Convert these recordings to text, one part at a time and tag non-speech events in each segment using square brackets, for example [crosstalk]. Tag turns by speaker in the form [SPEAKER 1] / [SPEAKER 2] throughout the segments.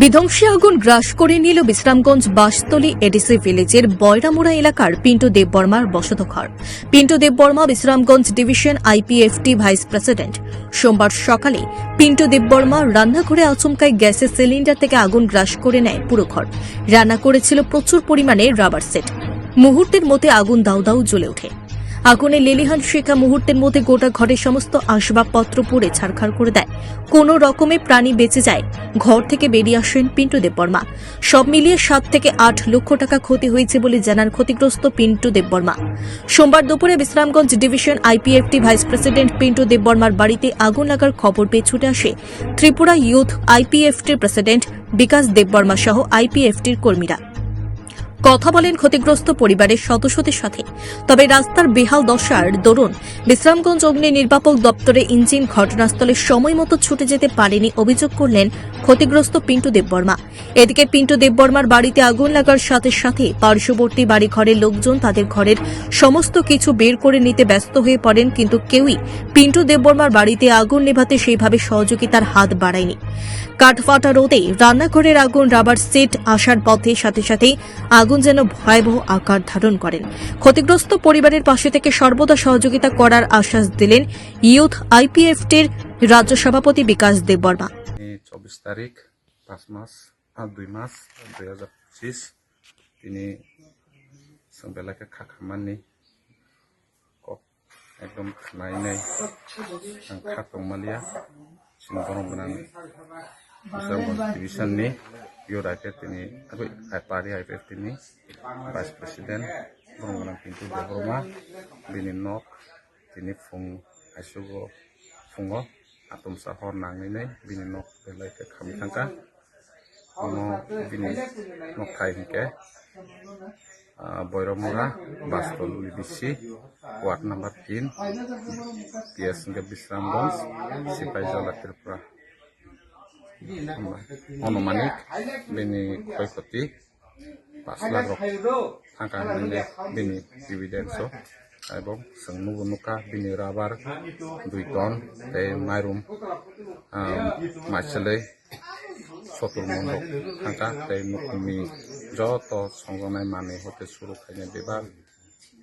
[SPEAKER 1] বিধ্বংসী আগুন গ্রাস করে নিল বিশ্রামগঞ্জ বাসতলী এডিসি ভিলেজের বয়রামুড়া এলাকার পিন্টু দেববর্মার বসতঘর। Pintu Debbarma Bishramganj division IPFT vice president. সোমবার সকালে পিন্টু দেববর্মা রান্নাঘরে আচমকায় গ্যাসের সিলিন্ডার থেকে আগুন গ্রাস করে নেয় পুরো ঘর। রান্না করেছিল প্রচুর পরিমাণে রাবার সেট। মুহূর্তের মধ্যে আগুন দাউ দাউ জ্বলে ওঠে। আগুনে লেলিহান শেখা মুহূর্তের মধ্যে গোটা ঘরের সমস্ত আসবাবপত্র পুড়ে ছাড়খাড় করে দেয়। কোনো রকমে প্রাণী বেঁচে যায়। ঘর থেকে বেরিয়ে আসেন পিন্টু দেববর্মা সব মিলিয়ে সাত থেকে আট লক্ষ টাকা ক্ষতি হয়েছে বলে জানান ক্ষতিগ্রস্ত পিন্টু দেববর্মা সোমবার দুপুরে Bishramganj division IPFT vice president Pintu দেববর্মার বাড়িতে আগুন লাগার খবর পেয়ে ছুটে আসে ত্রিপুরা ইউথ আইপিএফটির প্রেসিডেন্ট বিকাশ দেববর্মা সহ আইপিএফটির কর্মীরা। কথা বলেন ক্ষতিগ্রস্ত পরিবারের সদস্যদের সাথে। তবে রাস্তার বেহাল দশার দরুন বিশ্রামগঞ্জ অগ্নি নির্বাপক দপ্তরে ইঞ্জিন ঘটনাস্থলে সময় মতো ছুটে যেতে পারেনি অভিযোগ করলেন ক্ষতিগ্রস্ত পিন্টু দেববর্মা। এদিকে পিন্টু দেববর্মার বাড়িতে আগুন লাগার সাথে সাথে পার্শ্ববর্তী বাড়ি ঘরের লোকজন তাদের ঘরের সমস্ত কিছু বের করে নিতে ব্যস্ত হয়ে পড়েন, কিন্তু কেউই পিন্টু দেববর্মার বাড়িতে আগুন নেভাতে সেইভাবে সহযোগিতার হাত বাড়ায়নি। কাঠফাটা রোদে রান্নাঘরের আগুন রাবার সেট আসার পথে সাথে সাথে আগুন আগুন যেন ভয়াবহ আকার ধারণ করেন। ক্ষতিগ্রস্ত পরিবারের পাশে থেকে সর্বদা সহযোগিতা করার আশ্বাস দিলেন ইউথ আইপিএফটির রাজ্য সভাপতি বিকাশ দেববর্মা।
[SPEAKER 2] চব্বিশ তারিখ, পাঁচ মাস আর দুই মাস, দুই হাজার পঁচিশ, তিনি বেলাকে খাখামানি একদম খানাই নাই খাতং মালিয়া সিং বরং खाखावमालिया जों गरम गोनां बिजाबगंज डिभिजननि इउथ आइपिएफ टिनि पार्टी आइपिएफ टिनि भाइस प्रेसिडेन्ट गरम गोनां पिन्टु देबरमा बिनि नक दिनै फुं आइसुगो फुङाव आतमसा हर नांनानै बिनि नक बेलायके खामि थांका उनाव बिनि नक थाइहिके বৈরমরা বাস্তল বিসি ওয়ার্ড নাম্বার তিন পিএস বিশ্রামগঞ্জ সিপাহীজলা ত্রিপুরা अनुमानिक क्षयति पाँच लाख डिविडेन्स मुनुका रबार दुई टन माइरुम माइसले चतुर्मी जत सजनाय माने हते सुरु खाने बेबार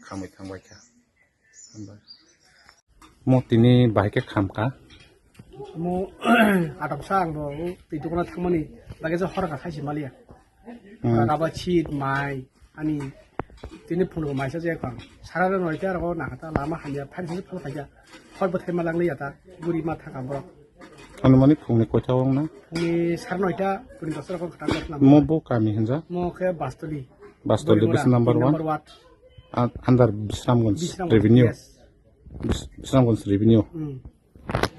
[SPEAKER 2] खामै थांबाय था म तिनी बाहेके खामका बाहायके खामका
[SPEAKER 3] mo [clears throat] adam sang bo ti dukona thangmani lage jo horaka khaisi malia raba chit mai ani tini phunu mai sa je kwang sara ro noi ta ro na ta lama hanya phan si phal khaja hor bo thai malang ya ta guri ma thaka bro
[SPEAKER 2] अनुमानिक फुंनि कयथायाव ना
[SPEAKER 3] ni sar noi ta puni dosra ko khata ko na
[SPEAKER 2] म बो कामि हिन्जा
[SPEAKER 3] mo ke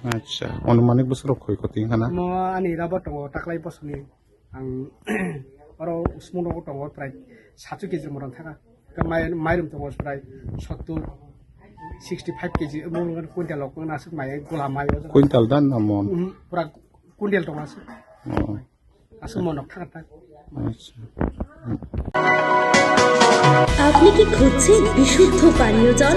[SPEAKER 3] आदसा अनुमानिक बोसोराव खयखति खाना म आंनि राबा दङ दाख्लै बोसोरनि आं आरो उसमनाव दङ प्राय सातस' केजि मरन थाखा माइरं दङ प्राय सत्तुर सिक्सटि फाइभ केजि मोनगोन कुइन्टेलाव नासो माइ
[SPEAKER 2] गला माइयाव कुइन्टेल दा
[SPEAKER 3] ना मन पुरा कुइन्टेल
[SPEAKER 2] दङ
[SPEAKER 3] आसो आसो मनक थाखा
[SPEAKER 2] थाखा
[SPEAKER 4] আপনি কি খুঁজছেন বিশুদ্ধ পানীয় জল